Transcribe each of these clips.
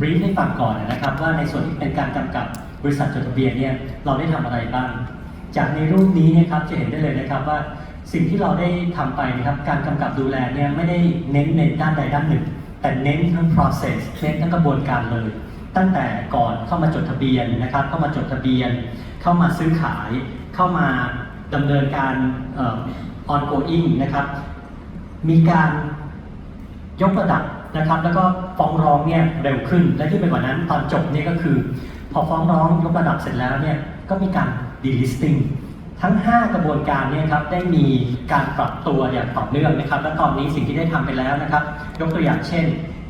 บรีฟให้ฟังก่อนนะครับ ว่าในส่วนที่เป็นการกำกับบริษัทจดทะเบียนเนี่ยเราได้ทำอะไรบ้าง จากในรูปนี้นะครับจะเห็นได้เลยนะครับว่าสิ่งที่เราได้ทำไปนะครับการกำกับดูแลเนี่ยไม่ได้เน้นในด้านใดด้านหนึ่ง แต่เน้นทั้ง process เน้นทั้งกระบวนการเลย ตั้งแต่ก่อนเข้ามาจดทะเบียนนะครับ เข้ามาจดทะเบียน เข้ามาซื้อขาย เข้ามาดำเนินการ ongoing นะครับ มีการยกระดับ นะครับ แล้วก็ฟ้องร้องเนี่ยเร็วขึ้น และที่เป็นกว่านั้นตอนจบเนี่ยก็คือ พอฟ้องร้องยกระดับเสร็จแล้วเนี่ยก็มีการ delisting ทั้ง 5 กระบวนการเนี่ยครับได้มีการปรับตัวอย่างต่อเนื่องนะครับ และตอนนี้สิ่งที่ได้ทำไปแล้วนะครับ ยกตัวอย่างเช่น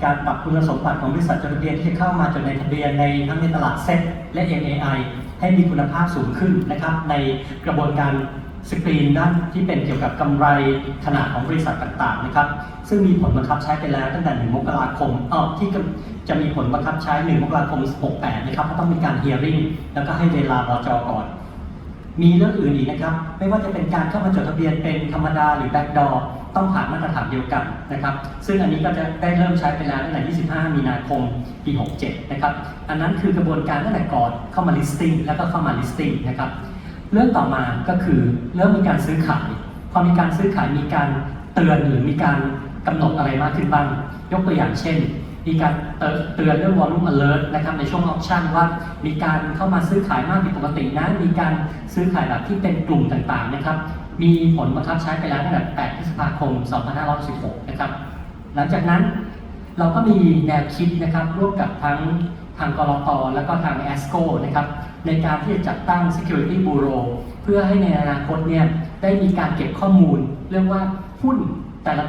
การปรับคุณสมบัติของบริษัทจดทะเบียนที่เข้ามาจดในทะเบียนในทั้งในตลาดเซ็ตและ MAI ให้มีคุณภาพสูงขึ้นนะครับในกระบวนการ สกรีนด้านที่เป็นเกี่ยวกับกำไรขนาดของบริษัทต่างๆนะครับ ซึ่งมีผลบังคับใช้ไปแล้วตั้งแต่ 1 มกราคมเออที่จะมีผลบังคับใช้ 1 มกราคม 68 นะครับเพราะต้องมีการ hearing แล้วก็ให้เวลาบจก่อน มีเรื่องอื่นอีกนะครับ ไม่ว่าจะเป็นการเข้ามาจดทะเบียนเป็นธรรมดาหรือแบ็กดอต้องผ่านมาตรฐานเดียวกันนะครับ ซึ่งอันนี้ก็จะได้เริ่มใช้ไปแล้วตั้งแต่ 25 มีนาคม ปี 67 นะครับ อันนั้นคือกระบวนการตั้งแต่ก่อนเข้ามา listing แล้วก็เข้ามา listing นะครับ เรื่องต่อมาก็คือเริ่มมีการซื้อขาย พอมีการซื้อขายมีการเตือนหรือมีการกำหนดอะไรมากขึ้นบ้าง ยกตัวอย่างเช่น มีการเตือนเตือนเรื่อง volume alert นะครับในช่วง option ว่า มีการเข้ามาซื้อขายมากผิดปกตินะมีการซื้อขายแบบที่เป็นกลุ่มต่างๆนะครับ มีผลบังคับใช้ไปแล้วตั้งแต่8พฤษภาคม 2516 นะครับ หลังจากนั้นเราก็มีแนวคิดนะครับร่วมกับทั้ง ทางกรตแล้วก็ทาง ASCO นะครับในการที่จะจัดตั้ง Security Bureau เพื่อให้ในอนาคตเนี่ยได้มีการเก็บข้อมูล เรื่องว่าหุ้นแต่ละ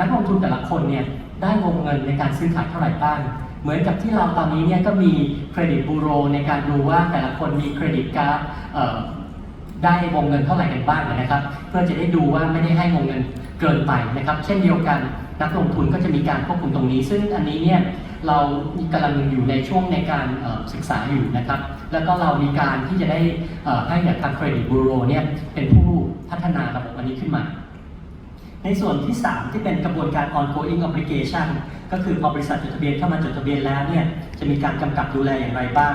นักลงทุนแต่ละคนเนี่ยได้วงเงินในการซื้อขายเท่าไหร่บ้าง เหมือนกับที่เราตอนนี้เนี่ยก็มีเครดิตบูโรในการดูว่าแต่ละคนมีเครดิตการ์ดได้วงเงินเท่าไหร่กันบ้างนะครับ เพื่อจะได้ดูว่าไม่ได้ให้วงเงินเกินไปนะครับ เช่นเดียวกันนักลงทุนก็จะมีการควบคุมตรงนี้ ซึ่งอันนี้เนี่ย เรากำลังอยู่ในช่วงในการศึกษาอยู่นะครับ แล้วก็เรามีการที่จะได้ให้แบบทางเครดิตบูโรเนี่ยเป็นผู้พัฒนาระบบอันนี้ขึ้นมา ในส่วนที่ 3 ที่เป็นกระบวนการ ongoing obligation ก็คือพอบริษัทจดทะเบียนเข้ามาจดทะเบียนแล้วเนี่ยจะมีการกำกับดูแลอย่างไรบ้าง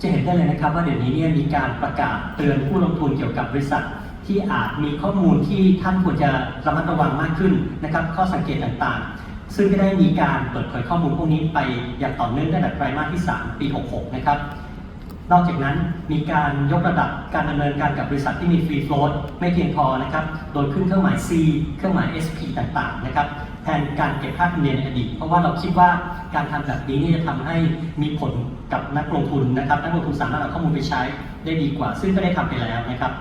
จะเห็นได้เลยนะครับว่าเดี๋ยวนี้เนี่ยมีการประกาศเตือนผู้ลงทุนเกี่ยวกับบริษัทที่อาจมีข้อมูลที่ท่านควรจะระมัดระวังมากขึ้นนะครับ ข้อสังเกตต่างๆ ซึ่งก็ได้มีการเปิดเผยข้อมูลพวกนี้ไปอย่างต่อเนื่องตั้งแต่ไตรมาสที่ 3 ปี 66 นะครับ นอกจากนั้นมีการยกระดับการดำเนินการกับบริษัทที่มีฟรีโฟล t ไม่เพียงพอนะครับ โดยขึ้นเครื่องหมาย C เครื่องหมาย SP ต่างๆ นะครับ แทนการเก็บค่าธรรมเนียมในอดีต เพราะว่าเราคิดว่าการทำแบบนี้นี่จะทำให้มีผลกับนักลงทุนนะครับ นักลงทุนสามารถเอาข้อมูลไปใช้ได้ดีกว่า ซึ่งก็ได้ทำไปแล้วนะครับ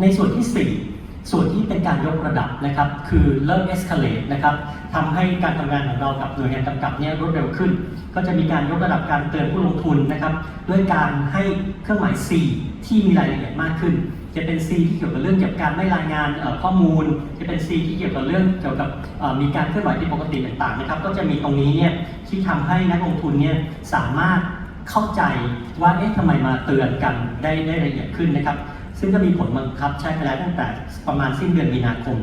ในส่วนที่ 4 ส่วนที่เป็นการยกระดับนะครับคือเริ่ม escalate นะครับทำให้การทำงานของเรากับหน่วยงานกำกับเนี่ยรวดเร็วขึ้น ก็จะมีการยกระดับการเตือนผู้ลงทุนนะครับด้วยการให้เครื่องหมาย C ที่มีรายละเอียดมากขึ้น จะเป็น C ที่เกี่ยวกับเรื่องเกี่ยวกับการไม่รายงานข้อมูล จะเป็น C ที่เกี่ยวกับเรื่องเกี่ยวกับมีการเคลื่อนไหวผิดปกติต่างๆนะครับก็จะมีตรงนี้เนี่ยที่ทำให้นักลงทุนเนี่ยสามารถเข้าใจว่าเอ๊ะทำไมมาเตือนกันได้ได้ละเอียดขึ้นนะครับ ซึ่งก็มีผลบังคับใช้ไปแล้วตั้งแต่ประมาณสิ้นเดือนมีนาคม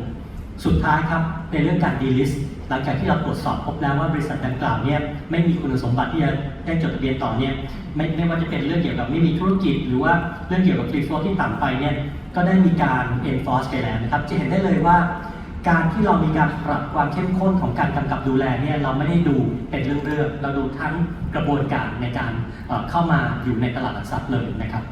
สุดท้ายครับในเรื่องการดีลิสต์หลังจากที่เราตรวจสอบพบแล้วว่าบริษัทดังกล่าวเนี่ยไม่มีคุณสมบัติที่จะได้จดทะเบียนต่อเนี่ยไม่ไม่ว่าจะเป็นเรื่องเกี่ยวกับไม่มีธุรกิจ หรือว่าเรื่องเกี่ยวกับฟรีโฟลที่ต่ำไปเนี่ยก็ได้มีการ enforce ไปแล้วนะครับจะเห็นได้เลยว่า การที่เรามีการปรับความเข้มข้นของการกำกับดูแลเนี่ยเราไม่ได้ดูเป็นเรื่องๆเราดูทั้งกระบวนการในการเอ่อเข้ามาอยู่ในตลาดหลักทรัพย์เลยนะครับ